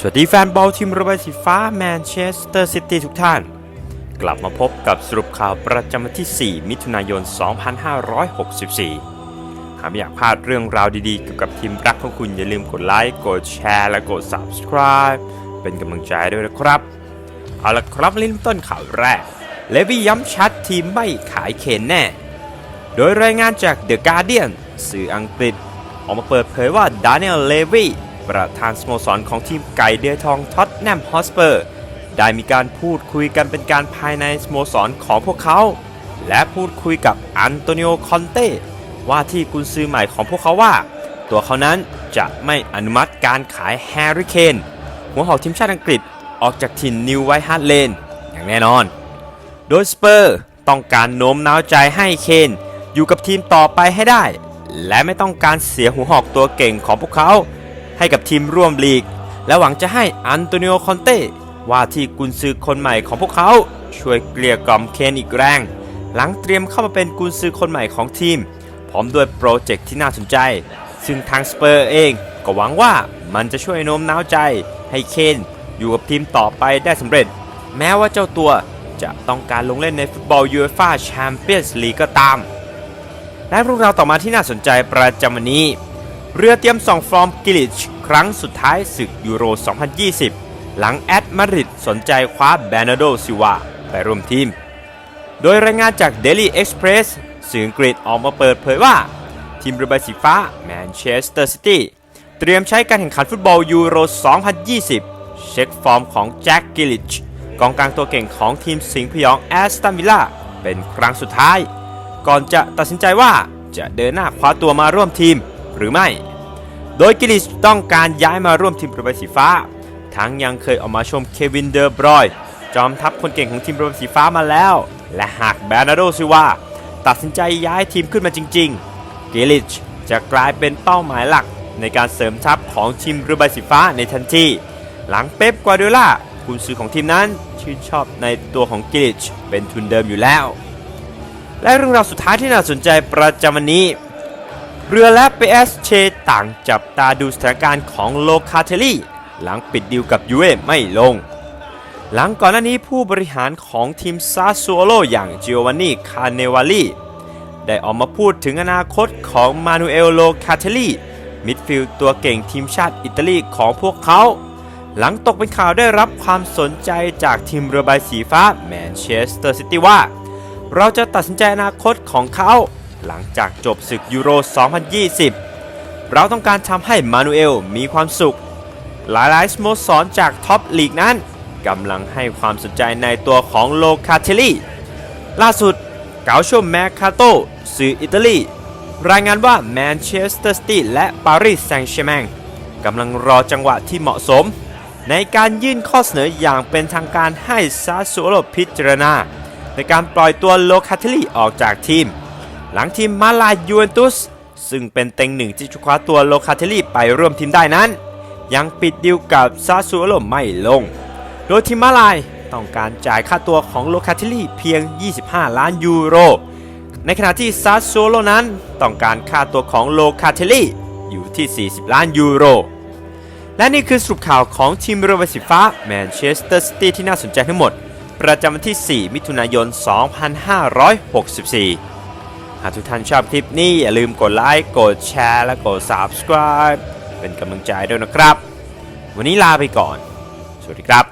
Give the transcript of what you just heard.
สวัสดีแฟนบอลทีมระบายสีฟ้าแมนเชสเตอร์ซิตี้ทุกท่าน กลับมาพบกับสรุปข่าวประจำวันที่ 4 มิถุนายน 2564 หากไม่อยากพลาดเรื่องราวดีๆ เกี่ยวกับทีมรักของคุณอย่าลืมกดไลค์ กดแชร์ และกด Subscribe เป็นกำลังใจด้วยนะครับ เอาละครับเริ่มต้นข่าวแรก เลวี่ย้ำชัดทีมไม่ขายเคนแน่ โดยรายงานจาก The Guardian สื่ออังกฤษ ออกมาเปิดเผยว่าดานิเอลเลวี ประธานสโมสรของทีมไก่เดือยทองท็อตแนมฮอสเปอร์ได้มีการพูดคุยกันเป็นการภายในสโมสรของพวกเขา และพูดคุยกับอันโตนิโอคอนเต้ว่าที่กุนซือใหม่ของพวกเขาว่า ตัวเขานั้นจะไม่อนุมัติการขายแฮร์รี่เคนหัวหอกทีมชาติอังกฤษออกจากถิ่นนิวไวท์ฮาร์ดเลนอย่างแน่นอน โดยสเปอร์ต้องการโน้มน้าวใจให้เคนอยู่กับทีมต่อไปให้ได้ และไม่ต้องการเสียหัวหอกตัวเก่งของพวกเขา ให้กับทีมร่วมลีก และหวังจะให้อันโตนิโอคอนเต้ว่าที่กุนซือคนใหม่ของพวกเขา ช่วยเกลี่ยกล่อมเคนอีกแรง หลังเตรียมเข้ามาเป็นกุนซือคนใหม่ของทีม พร้อมด้วยโปรเจกต์ที่น่าสนใจ ซึ่งทางสเปอร์เองก็หวังว่ามันจะช่วยโน้มน้าวใจ ให้เคนอยู่กับทีมต่อไปได้สำเร็จ แม้ว่าเจ้าตัวจะต้องการลงเล่นในฟุตบอลยูเอฟ่าแชมเปี้ยนส์ลีกก็ตาม และเรื่องราวต่อมาที่น่าสนใจประจำวันนี้ เรือเตรียมส่องฟอร์มกิลิชครั้งสุดท้ายศึกยูโร 2020 หลังแอดมาริดสนใจคว้าแบนาโดซิวาไปร่วมทีม โดยรายงานจาก Daily Express สื่ออังกฤษออกมาเปิดเผยว่า ทีมเรือใบสีฟ้าแมนเชสเตอร์ซิตี้เตรียมใช้การแข่งขันฟุตบอลยูโร 2020 เช็คฟอร์มของแจ็คกิลิชกองกลางตัวเก่งของทีมสิงห์พยองแอสตันวิลล่าเป็นครั้งสุดท้าย ก่อนจะตัดสินใจว่าจะเดินหน้าคว้าตัวมาร่วมทีม หรือไม่ โดยกิลิชต้องการย้ายมาร่วมทีมเรือใบสีฟ้า ทั้งยังเคยออกมาชมเควินเดอร์บรอยน์จอมทัพคนเก่งของทีมเรือใบสีฟ้ามาแล้ว และหากแบรนาโดซิว่าตัดสินใจย้ายทีมขึ้นมาจริงๆ กิลิชจะกลายเป็นเป้าหมายหลักในการเสริมทัพของทีมเรือใบสีฟ้าในทันที หลังเป๊ปกวาร์ดิโอลากุนซือของทีมนั้นชื่นชอบในตัวของกิลิชเป็นทุนเดิมอยู่แล้ว และเรื่องราวสุดท้ายที่น่าสนใจประจำวันนี้ เรือและ PSG ต่างจับตาดูสถานการณ์ของโลคาเทลี่ หลังปิดดีลกับยูเอไม่ลง หลังก่อนหน้านี้ผู้บริหารของทีมซาซูโอโลอย่างจิโอวานนี่คาเนวาลีได้ออกมาพูดถึงอนาคตของมานูเอลโลคาเทลลี่มิดฟิลด์ตัวเก่งทีมชาติอิตาลีของพวกเขา หลังตกเป็นข่าวได้รับความสนใจจากทีมเรือใบสีฟ้าแมนเชสเตอร์ซิตี้ว่า เราจะตัดสินใจอนาคตของเขา หลังจากจบศึกยูโร 2020 เราต้องการทำให้มานูเอลมีความสุข หลายๆ สโมสรจากท็อปลีกนั้นกำลังให้ความสนใจในตัวของโลคาเทลลี่ ล่าสุดเกาโชแมคคาโตสื่ออิตาลี รายงานว่าแมนเชสเตอร์ซิตี้และปารีสแซงต์แชร์แมงกำลังรอจังหวะที่เหมาะสม ในการยื่นข้อเสนออย่างเป็นทางการให้ซาซูโอโลพิจารณา ในการปล่อยตัวโลคาเทลลี่ออกจากทีม หลังทีมมาลายูเวนตุส ซึ่งเป็นเต็งหนึ่งที่จะคว้าตัวโลคาเทลลี่ไปร่วมทีมได้นั้น ยังปิดดีลกับซาซูโอโลไม่ลง โดยทีมมาลายต้องการจ่ายค่าตัวของโลคาเทลลี่เพียง 25 ล้านยูโร ในขณะที่ซาซูโอโลนั้นต้องการค่าตัวของโลคาเทลลี่อยู่ที่ 40 ล้านยูโร และนี่คือสรุปข่าวของทีมเรือใบสีฟ้าแมนเชสเตอร์ซิตี้ที่น่าสนใจทั้งหมด ประจำวันที่ 4 มิถุนายน 2564 หากทุกท่านชอบคลิปนี้อย่าลืมกดไลค์ กดแชร์ และกด Subscribe เป็นกำลังใจด้วยนะครับ วันนี้ลาไปก่อน สวัสดีครับ